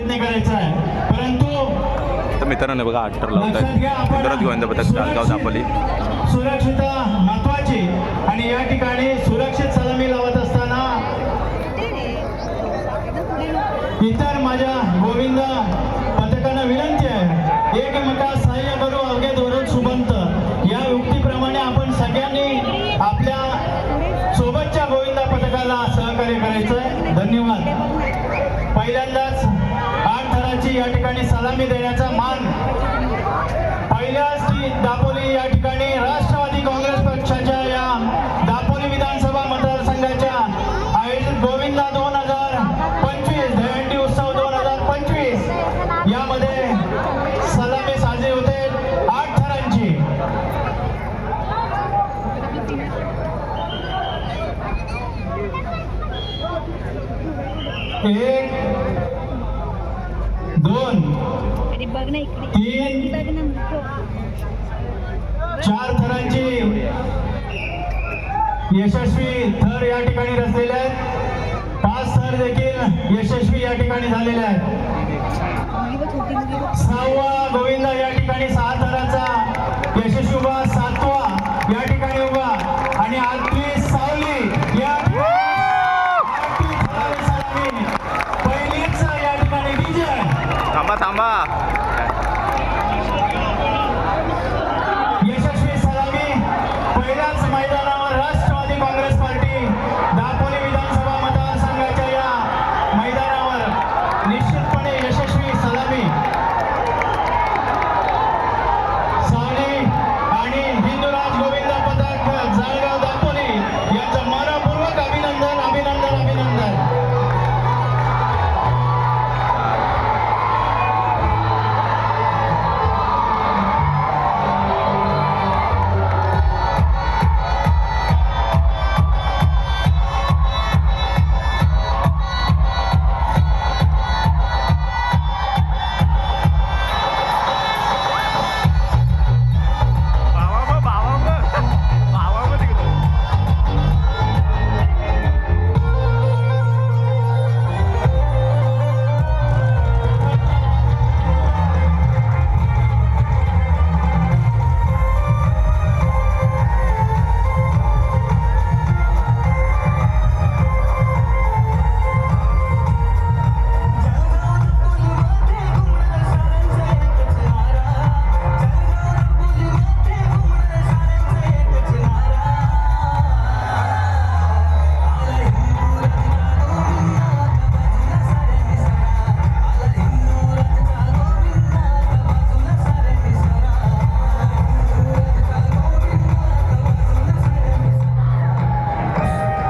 प्रयत्न करायचा आहे. परंतु तर मित्रांनो बघा अठरा लावत लक्षात घ्या आहेत आपण मित्रांनो गोविंद पथक चालगाव दापोली. सुरक्षितता महत्वाची. आणि या ठिकाणी सुरक्षित सलामी लावत असताना इतर माझ्या गोविंद पथकांना विनंती आहे. एकमेका सहाय्य करू अवघे धोरण सुबंत. या युक्तीप्रमाणे आपण सगळ्यांनी आपल्या सोबतच्या गोविंद पथकाला सहकार्य करायचं आहे धन्यवाद. पहिल्यांदाच आठ या ठिकाणी सलामी देण्याचा मान पहिल्याच दापोली या ठिकाणी राष्ट्रवादी काँग्रेस पक्षाच्या या दापोली विधानसभा मतदारसंघाच्या आयोजित गोविंदा दोन हजार पंचवीस जयंती उत्सव दोन हजार पंचवीस यामध्ये सलामी साजरी होते आठ थरांची. एक दोन अरे बघ ना इकडे तीन. चार थरांची. यशस्वी थर या ठिकाणी रचलेले आहेत. पाच थर देखील यशस्वी या ठिकाणी झालेले आहेत. सहावा गोविंद या ठिकाणी सहा थराचा यशस्वी उभा सातवा या ठिकाणी उभा आणि आठवी सावली या. पहिलीच या ठिकाणी विजय. थांबा थांबा.